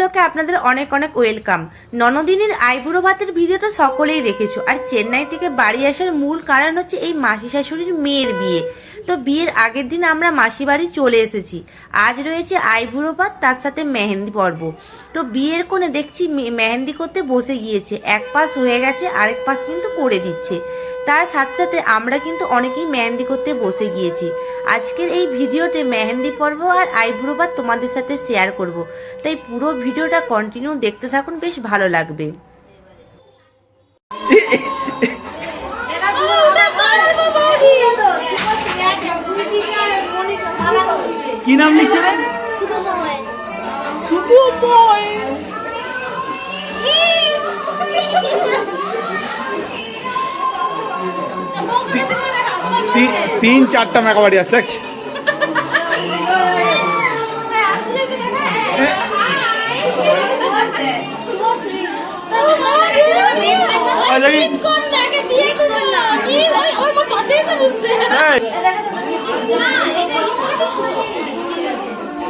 ব্লকে আপনাদের অনেক অনেক ওয়েলকাম। ননদিনীর আইবুড়ো ভাতের ভিডিওটা সকলেই দেখেছ। আর চেন্নাই থেকে বাড়ি আসার মূল কারণ হচ্ছে এই মাসি শাশুড়ির মেয়ের বিয়ে। তো বিয়ের আগের দিন আমরা মাসি বাড়ি চলে এসেছি। আজ রয়েছে আইবুড়ো ভাত, তার সাথে মেহেন্দি পর্ব। তো বিয়ের কোণে দেখছি মেহেন্দি করতে বসে গিয়েছে। এক পাশ হয়ে গেছে, আরেক পাশ কিন্তু করে দিচ্ছে। তার সাথে সাথে আমরা কিন্তু অনেকেই মেহেন্দি করতে বসে গিয়েছি। আজকের এই ভিডিওতে মেহেন্দি পর্ব আর আইব্রো বা তোমাদের সাথে শেয়ার করব। তাই পুরো ভিডিওটা কন্টিনিউ দেখতে থাকুন বেশ ভালো লাগবে। কি নাম লিখছে রে? তিন চারটা মেকাবাড়ি আছে দেখছি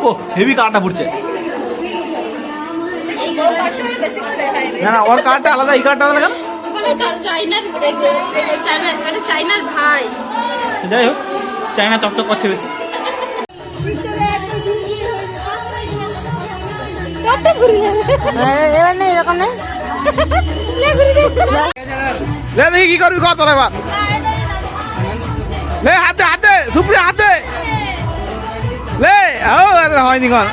ও হেভি কাটা পড়ছে না না ওর কার্ডটা আলাদা এই কার্ডটা আলাদা কেন? চাইনার চাইনার চাইনার ভাই। যাই হোক চাইনা চকচক করছে বেশি। এবার নেই এরকম নেই লে দেখি কি করবি কত এবার। লে হাতে হাতে সুপ্রিয়া হাতে। লে ও হয়নি কোন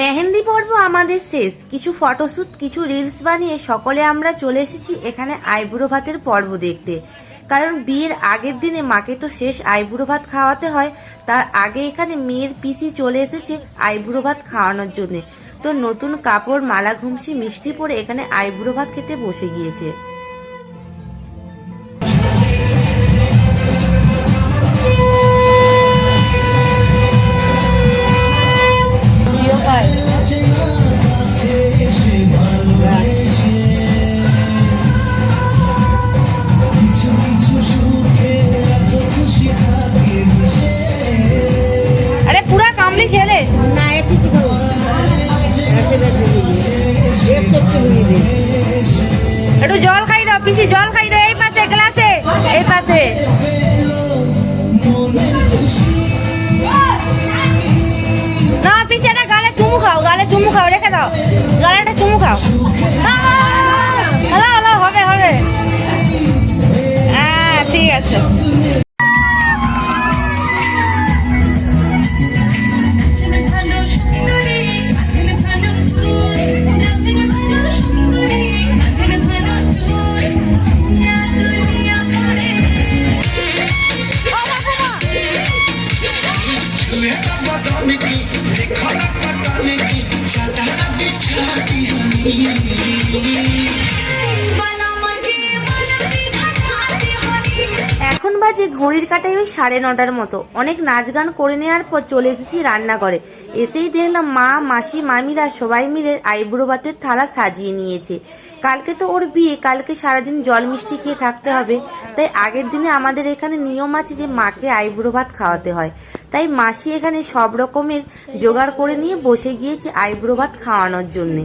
মেহেন্দি পর্ব আমাদের শেষ। কিছু ফটোশ্যুট কিছু রিলস বানিয়ে সকলে আমরা চলে এসেছি এখানে আইবুড়ো ভাতের পর্ব দেখতে। কারণ বিয়ের আগের দিনে মাকে তো শেষ আইবুড়ো ভাত খাওয়াতে হয় তার আগে এখানে মেয়ের পিসি চলে এসেছে আইবুড়ো ভাত খাওয়ানোর জন্যে। তো নতুন কাপড় মালা ঘুমসি মিষ্টি পরে এখানে আইবুড়ো ভাত খেতে বসে গিয়েছে। এখন বাজে ঘড়ির কাটায় ওই সাড়ে নটার মতো। অনেক নাচ গান করে নেওয়ার পর চলে এসেছি রান্নাঘরে। এসেই দেখলাম মা, মাসি, মামিরা সবাই মিলে আইবুড়ো ভাতের থালা সাজিয়ে নিয়েছে। কালকে তো ওর বিয়ে, কালকে সারাদিন জল মিষ্টি খেয়ে থাকতে হবে। তাই আগের দিনে আমাদের এখানে নিয়ম আছে যে মাকে আইবুড়ো ভাত খাওয়াতে হয়। তাই মাসি এখানে সব রকমের জোগাড় করে নিয়ে বসে গিয়েছে আইবুড়ো ভাত খাওয়ানোর জন্যে।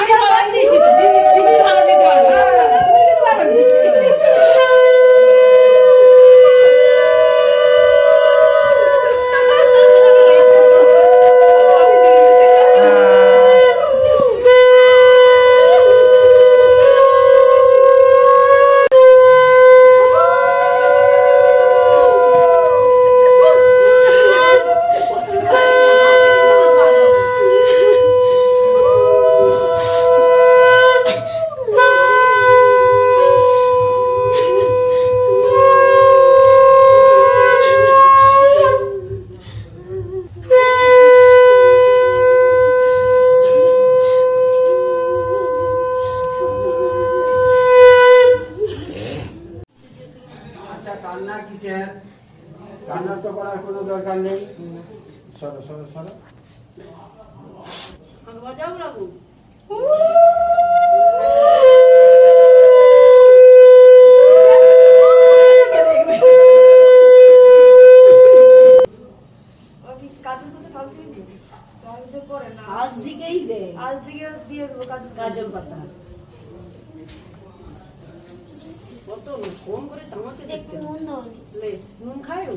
কিসের কান্না তো করার কোনো দরকার নেই। সরো সরো সরো। আজ নুন খায়ও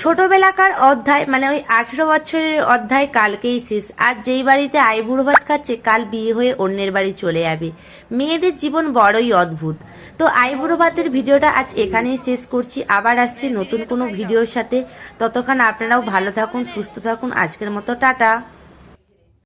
ছোটবেলাকার অধ্যায় মানে ওই আঠেরো বছরের অধ্যায় কালকেই শেষ। আর যেই বাড়িতে আইবুড়ো ভাত খাচ্ছে কাল বিয়ে হয়ে অন্যের বাড়ি চলে যাবে। মেয়েদের জীবন বড়ই অদ্ভুত। তো আইবুড়ো ভাতের ভিডিওটা আজ এখানেই শেষ করছি। আবার আসছি নতুন কোনো ভিডিওর সাথে। ততক্ষণ আপনারাও ভালো থাকুন সুস্থ থাকুন। আজকের মতো টাটা।